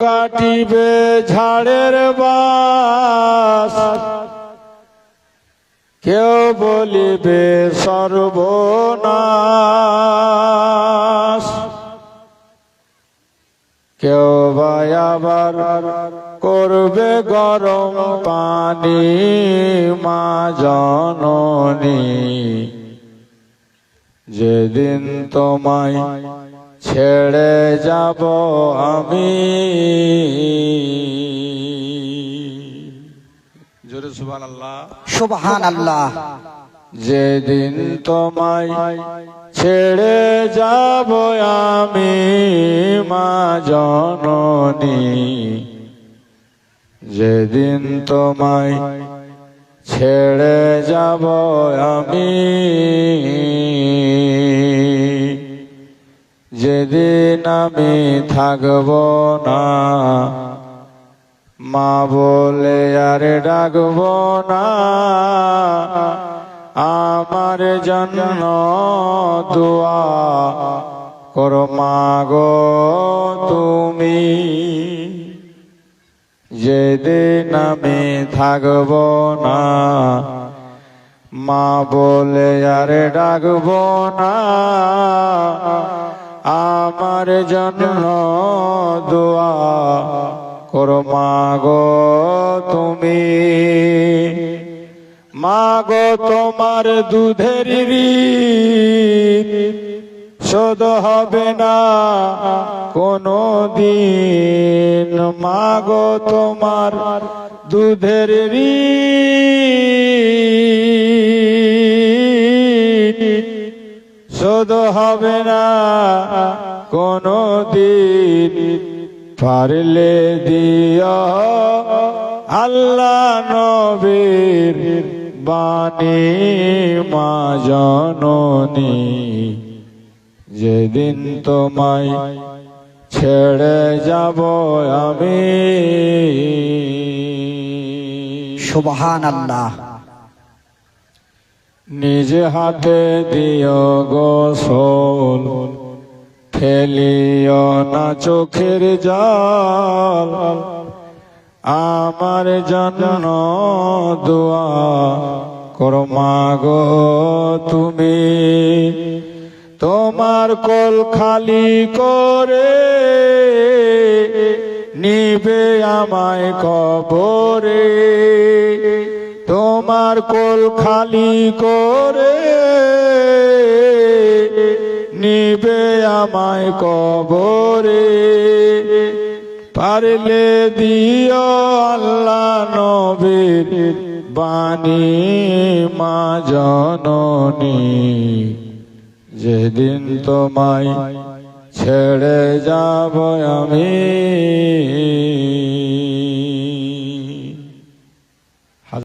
কাটিবে ঝাড়ের বাস। কেউ বলিবে সর্বনাশ। কেউ আবার করবে গরম পানি মা জননী। যেদিন তোমায় ছেড়ে যাব আমি। জোরে সুবান আল্লাহ সুবহান আল্লাহ যেদিন তোমায় ছেড়ে যাব আমি মা জননী। যেদিন তোমায় ছেড়ে যাব আমি। যেদিন আমি থাকব না, মা বলে আর ডাকব না, আমার জন্য দোয়া করো মাগো তুমি। যেদিন আমি থাকব না, মা বলে আর ডাকব না আমার জন্য দোয়া করো মাগো তুমি। মাগো তোমার দুধের শোধ হবে না কোনো দিন। মাগো তোমার দুধের ঋণ শোধ হবে না, কোনো দিন পারলে দিও। আল্লাহ নবীর বাণী মা জননী, যেদিন তোমায় ছেড়ে যাব আমি। সুবহান আল্লাহ নিজে হাতে দিও গোসল ফেলিও না চোখের জল। আমার জন্য দোয়া করো মাগো তুমি। তোমার কোল খালি করে নিবে আমায় কবরে। তোমার কোল খালি করে নিবে আমায় কবরে। পারলে দিও আল্লাহ নবীর বাণী, মা জননী। যেদিন তোমায় ছেড়ে যাব আমি